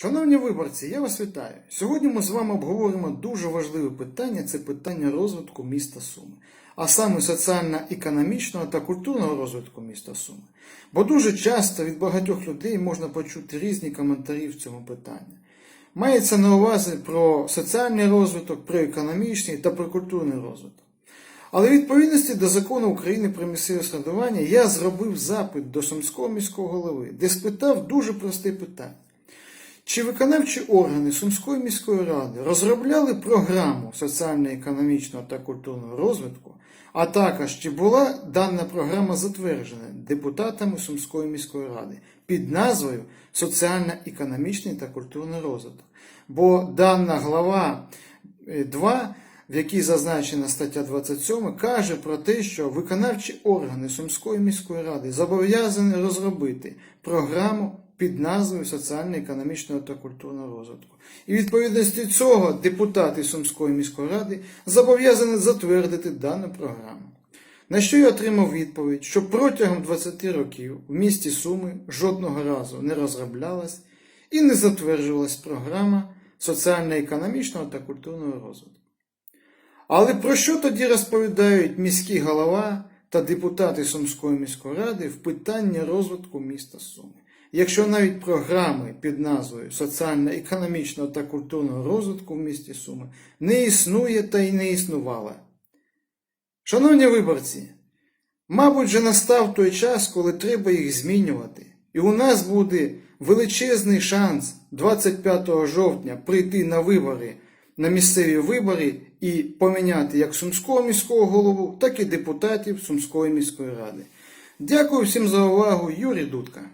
Шановні виборці, я вас вітаю. Сьогодні ми з вами обговоримо дуже важливе питання це питання розвитку міста Суми, а саме соціально-економічного та культурного розвитку міста Суми. Бо дуже часто від багатьох людей можна почути різні коментарі в цьому питанні. Мається на увазі про соціальний розвиток, про економічний та про культурний розвиток. Але відповідності до закону України про місцеве самоврядування я зробив запит до Сумського міського голови, де спитав дуже просте питання. Чи виконавчі органи Сумської міської ради розробляли програму соціально-економічного та культурного розвитку, а також чи була дана програма затверджена депутатами Сумської міської ради під назвою Соціально-економічний та культурний розвиток? Бо дана глава е, 2, в якій зазначена стаття 27, каже про те, що виконавчі органи Сумської міської ради зобов'язані розробити програму під назвою соціально-економічного та культурного розвитку. І відповідності цього депутати Сумської міської ради зобов'язані затвердити дану програму. На що я отримав відповідь, що протягом 20 років в місті Суми жодного разу не розроблялась і не затверджувалась програма соціально-економічного та культурного розвитку. Але про що тоді розповідають міський голова та депутати Сумської міської ради в питанні розвитку міста Суми? Якщо навіть програми під назвою соціально-економічного та культурного розвитку в місті Суми не існує та й не існувала. Шановні виборці, мабуть, вже настав той час, коли треба їх змінювати. І у нас буде величезний шанс 25 жовтня прийти на вибори, на місцеві вибори і поміняти як Сумського міського голову, так і депутатів Сумської міської ради. Дякую всім за увагу, Юрій Дудка.